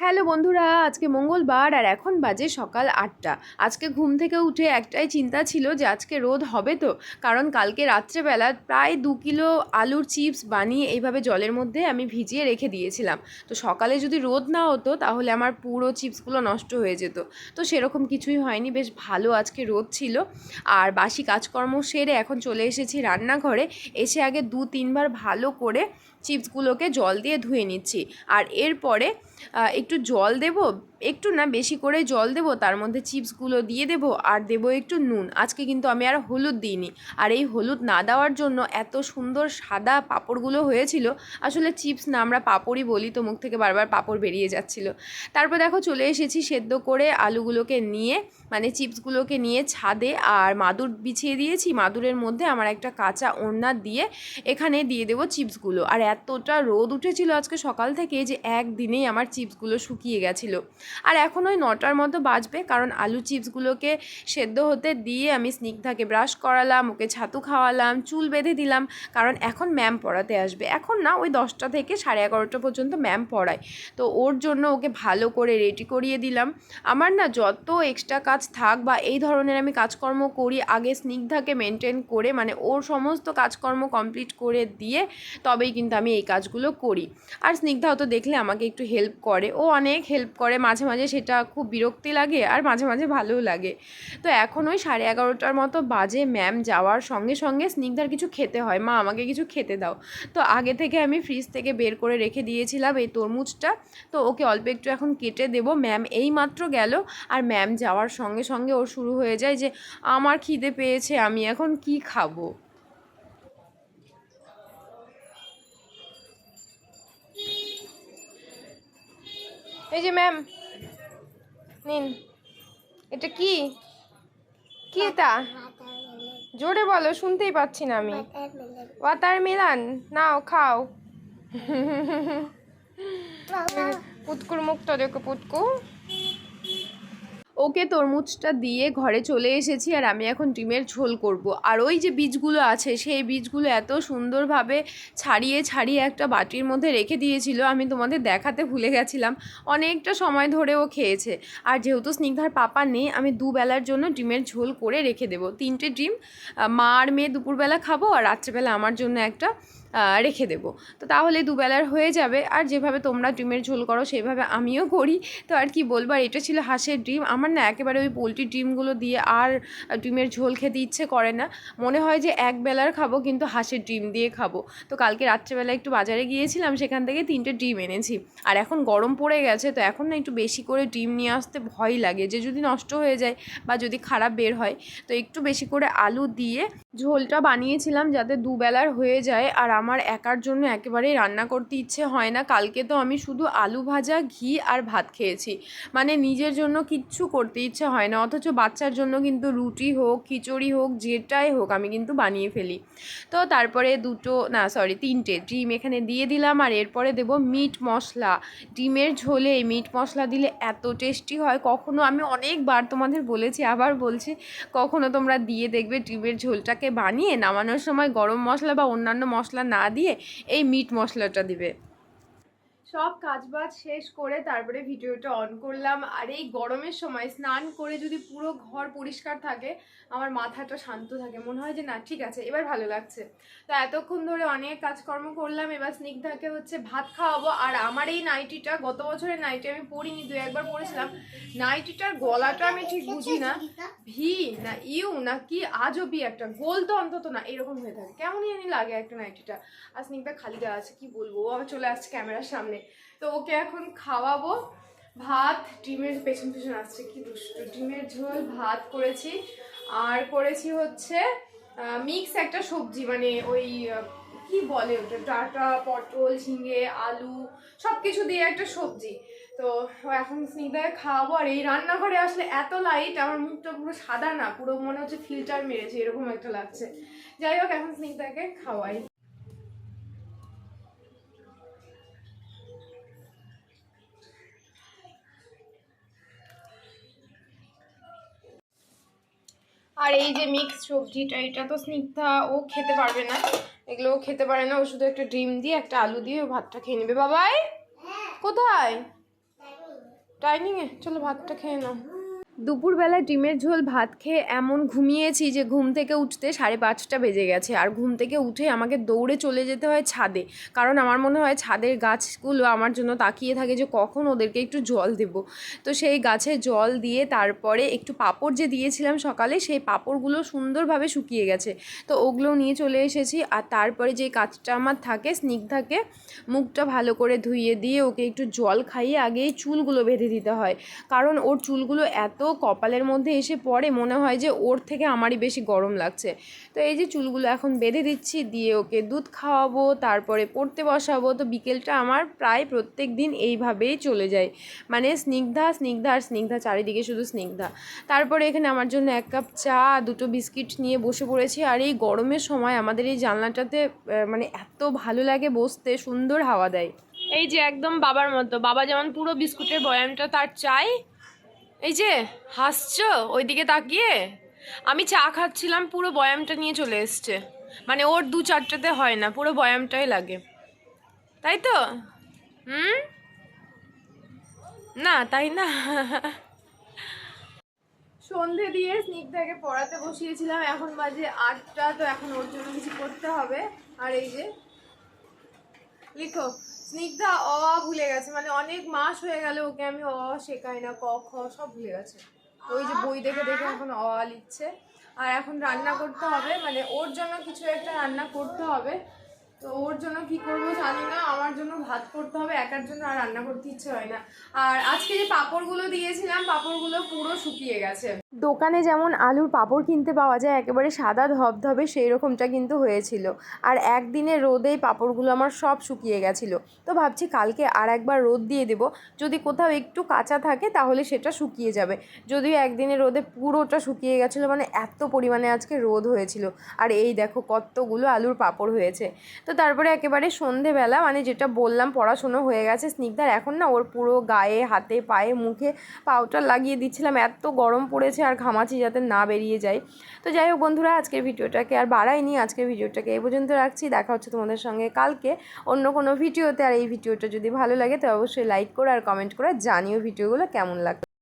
Hello বন্ধুরা আজকে মঙ্গলবার আর এখন বাজে সকাল আটটা। আজকে ঘুম থেকে উঠে একটাই চিন্তা ছিল যে আজকে রোদ হবে তো কারণ কালকে রাত্রেবেলা প্রায় দু কিলো আলুর চিপস বানিয়ে এইভাবে জলের মধ্যে আমি ভিজিয়ে রেখে দিয়েছিলাম। তো সকালে যদি রোদ না হতো তাহলে আমার পুরো চিপসগুলো নষ্ট হয়ে যেত। তো সেরকম কিছুই হয়নি বেশ ভালো আজকে রোদ ছিল। আর বাসি কাজকর্ম সেরে এখন চলে এসেছি রান্নাঘরে। এসে আগে দু তিনবার ভালো করে চিপসগুলোকে জল দিয়ে ধুয়ে নিচ্ছি। আর এরপরে আহ, একটু জল দেব? একটু না বেশি করে জল দেব, তার মধ্যে চিপসগুলো দিয়ে দেব আর দেব একটু নুন। আজকে কিন্তু আমি আর হলুদ দিইনি। আর এই হলুদ না দেওয়ার জন্য এত সুন্দর সাদা পাঁপড়গুলো হয়েছিল। আসলে চিপস না আমরা পাঁপড়ই বলি তো মুখ থেকে বারবার পাঁপড় বেরিয়ে যাচ্ছিল। তারপর দেখো চলে এসেছি সেদ্ধ করে আলুগুলোকে নিয়ে মানে চিপসগুলোকে নিয়ে ছাদে আর মাদুর বিছিয়ে দিয়েছি। মাদুরের মধ্যে আমার একটা কাঁচা ওড়না দিয়ে এখানে দিয়ে দেবো চিপসগুলো। আর এতটা রোদ উঠেছিল আজকে সকাল থেকে যে একদিনেই আমার চিপসগুলো শুকিয়ে গেছিল। আর এখন ওই নটার মতো বাজবে, কারণ আলু চিপসগুলোকে সেদ্ধ হতে দিয়ে আমি স্নিগ্ধাকে ব্রাশ করালাম, ওকে ছাতু খাওয়ালাম, চুল বেঁধে দিলাম, কারণ এখন ম্যাম পড়াতে আসবে। এখন না, ওই দশটা থেকে সাড়ে এগারোটা পর্যন্ত ম্যাম পড়ায়। তো ওর জন্য ওকে ভালো করে রেডি করিয়ে দিলাম। আমার না যত এক্সট্রা কাজ থাক বা এই ধরনের আমি কাজকর্ম করি, আগে স্নিগ্ধাকে মেনটেন করে মানে ওর সমস্ত কাজকর্ম কমপ্লিট করে দিয়ে তবেই কিন্তু আমি এই কাজগুলো করি। আর স্নিগ্ধাও তো দেখলে আমাকে একটু হেল্প করে। ও অনেক হেল্প করে, মাঝে মাঝে মাঝে সেটা খুব বিরক্তি লাগে আর মাঝে মাঝে ভালোও লাগে। তো এখন ওই সাড়ে এগারোটার মতো বাজে ম্যাম যাওয়ার সঙ্গে সঙ্গে স্নিগ্ধার কিছু খেতে হয়। মা, আমাকে কিছু খেতে দাও। তো আগে থেকে আমি ফ্রিজ থেকে বের করে রেখে দিয়েছিলাম এই তরমুজটা। তো ওকে অল্প একটু এখন কেটে দেব। ম্যাম এই মাত্র গেল আর ম্যাম যাওয়ার সঙ্গে সঙ্গে ওর শুরু হয়ে যায় যে, আমার খিদে পেয়েছে, আমি এখন কি খাব? এই যে ম্যাম নিন। এটা কি? কি এটা? জোরে বলো শুনতেই পাচ্ছি না আমি। ওয়াতার মেলান নাও খাও। পুতকুর মুক্ত দেখো পুতকু। ওকে তরমুজটা দিয়ে ঘরে চলে এসেছি আর আমি এখন ডিমের ঝোল করব। আর ওই যে বীজগুলো আছে, সেই বীজগুলো এত সুন্দরভাবে ছাড়িয়ে ছাড়িয়ে একটা বাটির মধ্যে রেখে দিয়েছিল, আমি তোমাদের দেখাতে ভুলে গেছিলাম। অনেকটা সময় ধরে ও খেয়েছে। আর যেহেতু স্নিগ্ধার পাপা নেই, আমি দুবেলার জন্য ডিমের ঝোল করে রেখে দেবো। তিনটে ডিম মা আর মেয়ে দুপুরবেলা খাব আর রাত্রেবেলা আমার জন্য একটা রেখে দেবো। তো তাহলে দুবেলার হয়ে যাবে। আর যেভাবে তোমরা ডিমের ঝোল করো, সেভাবে আমিও করি। তো আর কি বলব, আর এটা ছিল হাঁসের ডিম। আমার না একেবারে ওই পোলট্রির ডিমগুলো দিয়ে আর ডিমের ঝোল খেতে ইচ্ছে করে না। মনে হয় যে এক বেলার খাব, কিন্তু হাঁসের ডিম দিয়ে খাব। তো কালকে রাত্রেবেলা একটু বাজারে গিয়েছিলাম, সেখান থেকে তিনটে ডিম এনেছি। আর এখন গরম পড়ে গেছে, তো এখন না একটু বেশি করে ডিম নিয়ে আসতে ভয় লাগে। যে যদি নষ্ট হয়ে যায় বা যদি খারাপ বের হয়, তো একটু বেশি করে আলু দিয়ে ঝোলটা বানিয়েছিলাম, যাতে দুবেলার হয়ে যায়। আর আমার একার জন্য একেবারেই রান্না করতে ইচ্ছে হয় না। কালকে তো আমি শুধু আলু ভাজা, ঘি আর ভাত খেয়েছি। মানে নিজের জন্য কিচ্ছু করতে ইচ্ছে হয় না। অথচ বাচ্চার জন্য কিন্তু রুটি হোক, খিচুড়ি হোক, যেটাই হোক আমি কিন্তু বানিয়ে ফেলি। তো তারপরে দুটো, না সরি তিনটে ডিম এখানে দিয়ে দিলাম আর এরপরে দেবো মিট মশলা। ডিমের ঝোলে মিট মশলা দিলে এত টেস্টি হয়। কখনো আমি অনেকবার তোমাদের বলেছি, আবার বলছি, কখনো তোমরা দিয়ে দেখবে ডিমের ঝোলটাকে বানিয়ে নামানোর সময় গরম মশলা বা অন্যান্য মশলা না দিয়ে এই মিট মশলাটা দিবে। সব কাজবাজ শেষ করে তারপরে ভিডিওটা অন করলাম। আর এই গরমের সময় স্নান করে যদি পুরো ঘর পরিষ্কার থাকে, আমার মাথাটা শান্ত থাকে। মনে হয় যে, না, ঠিক আছে, এবার ভালো লাগছে। তো এতক্ষণ ধরে অনেক কাজকর্ম করলাম, এবার স্নিগ্ধাকে হচ্ছে ভাত খাওয়াবো। আর আমার এই নাইটিটা, গত বছরের নাইটি আমি পরিনি, দু একবার পরেছিলাম। নাইটিটার গলাটা আমি ঠিক বুঝি না। ভি, না ইউ, না কি আজবি একটা। গোল তো অন্তত না, এরকম হয়ে থাকে। কেমনই জানি লাগে একটা নাইটিটা। আর স্নিগ্ধা খালি দেওয়া আছে, কি বলব? আবার চলে আসছে ক্যামেরার সামনে। তো ওকে এখন খাওয়াবো। ভাত, ডিমের পেছন পেছন আসছে, কি দুষ্টু। ডিমের ঝোল, ভাত করেছি। আর করেছি হচ্ছে মিক্স একটা সবজি মানে ওই কি বলে ওটা? ডাটা, পটল, ঝিঙে, আলু সব কিছু দিয়ে একটা সবজি। তো এখন স্নিগ্ধায় খাওয়াবো। আর এই রান্নাঘরে আসলে এত লাইট আমার মুখটা পুরো সাদা না, পুরো মনে হচ্ছে ফিল্টার মেরেছে, এরকম একটা লাগছে। যাই হোক, এখন স্নিগ্ধাকে খাওয়াই। আর এই যে মিক্স সবজিটা এটা তো স্নিগ্ধা ও খেতে পারবে না। এগুলো ও খেতে পারে না। ও শুধু একটা ডিম দিয়ে একটা আলু দিয়ে ও ভাতটা খেয়ে নেবে। বাবাই কোথায়? ডাইনিংয়ে চলো ভাতটা খেয়ে নাও। দুপুরবেলা ডিমের ঝোল, ভাত খেয়ে এমন ঘুমিয়েছি যে ঘুম থেকে উঠতে সাড়ে পাঁচটা বেজে গেছে। আর ঘুম থেকে উঠে আমাকে দৌড়ে চলে যেতে হয় ছাদে। কারণ আমার মনে হয় ছাদের গাছগুলো আমার জন্য তাকিয়ে থাকে যে কখন ওদেরকে একটু জল দেব। তো সেই গাছে জল দিয়ে তারপরে একটু পাঁপড় যে দিয়েছিলাম সকালে, সেই পাঁপড়গুলো সুন্দরভাবে শুকিয়ে গেছে। তো ওগুলোও নিয়ে চলে এসেছি। আর তারপরে যে কাজটা আমার থাকে, স্নিগ্ধাকে মুখটা ভালো করে ধুইয়ে দিয়ে ওকে একটু জল খাইয়ে আগেই চুলগুলো বেঁধে দিতে হয়। কারণ ওর চুলগুলো এত কপালের মধ্যে এসে পড়ে, মনে হয় যে ওর থেকে আমারই বেশি গরম লাগছে। তো এই যে চুলগুলো এখন বেঁধে দিচ্ছি, দিয়ে ওকে দুধ খাওয়াবো, তারপরে পড়তে বসাবো, তো বিকেলটা আমার প্রায় প্রত্যেক দিন এইভাবেই চলে যায়। মানে স্নিগ্ধা স্নিগ্ধা আর স্নিগ্ধা, চারিদিকে শুধু স্নিগ্ধা। তারপরে এখানে আমার জন্য এক কাপ চা, দুটো বিস্কিট নিয়ে বসে পড়েছি। আর এই গরমের সময় আমাদের এই জানলাটাতে মানে এত ভালো লাগে বসতে, সুন্দর হাওয়া দেয়। এই যে একদম বাবার মতো, বাবা যেমন পুরো বিস্কুটের বয়ামটা তার চাই এই যে, হাসছো? ওইদিকে তাকিয়ে? আমি চা খাচ্ছিলাম, পুরো বয়ামটা নিয়ে চলে এসছে। মানে ওর দু চারটাতে হয় না, পুরো বয়ামটাই লাগে। তাই তো? হুম? না, তাই না? সন্ধে দিয়ে স্নিগ্ধাকে পড়াতে বসিয়েছিলাম, এখন বাজে আটটা, তো এখন ওর জন্য কিছু করতে হবে। আর এই যে, লিখো। স্নিগ্ধা অ ভুলে গেছে মানে অনেক মাস হয়ে গেল ওকে আমি অ শেখাই না, ক, খ সব ভুলে গেছে। ওই যে বই দেখে দেখে এখন অ লিখছে। আর এখন রান্না করতে হবে মানে ওর জন্য কিছু একটা রান্না করতে হবে। তো ওর জন্য কি করব জানি না, আমার জন্য ভাত করতে হবে, একার জন্য আর রান্না করতে ইচ্ছে হয় না। আর আজকে যে পাঁপড়গুলো দিয়েছিলাম, পাঁপড়গুলো পুরো শুকিয়ে গেছে। দোকানে যেমন আলুর পাঁপড় কিনতে পাওয়া যায়, একেবারে সাদা ধবধবে সেই রকমটা কিন্তু হয়েছিল। আর একদিনে রোদেই পাঁপড়গুলো আমার সব শুকিয়ে গেছিল। তো ভাবছি কালকে আর একবার রোদ দিয়ে দেবো। যদি কোথাও একটু কাঁচা থাকে তাহলে সেটা শুকিয়ে যাবে। যদিও একদিনে রোদে পুরোটা শুকিয়ে গেছিল মানে এত পরিমাণে আজকে রোদ হয়েছিল। আর এই দেখো কতগুলো আলুর পাঁপড় হয়েছে। তো তারপরে একেবারে সন্ধেবেলা মানে যেটা বললাম পড়াশুনো হয়ে গেছে স্নিগ্ধার, এখন না ওর পুরো গায়ে, হাতে, পায়ে, মুখে পাউডার লাগিয়ে দিচ্ছিলাম। এত গরম পড়েছে আর ঘামাচি যাতে না বেরিয়ে যায়। তো যাই হোক বন্ধুরা, আজকের ভিডিওটাকে আর বাড়াইনি, আজকের ভিডিওটাকে এই পর্যন্ত রাখছি। দেখা হচ্ছে তোমাদের সঙ্গে কালকে অন্য কোনো ভিডিওতে। আর এই ভিডিওটা যদি ভালো লাগে তো অবশ্যই লাইক করে আর কমেন্ট করে জানিও ভিডিওগুলো কেমন লাগে